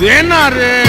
Dena రే?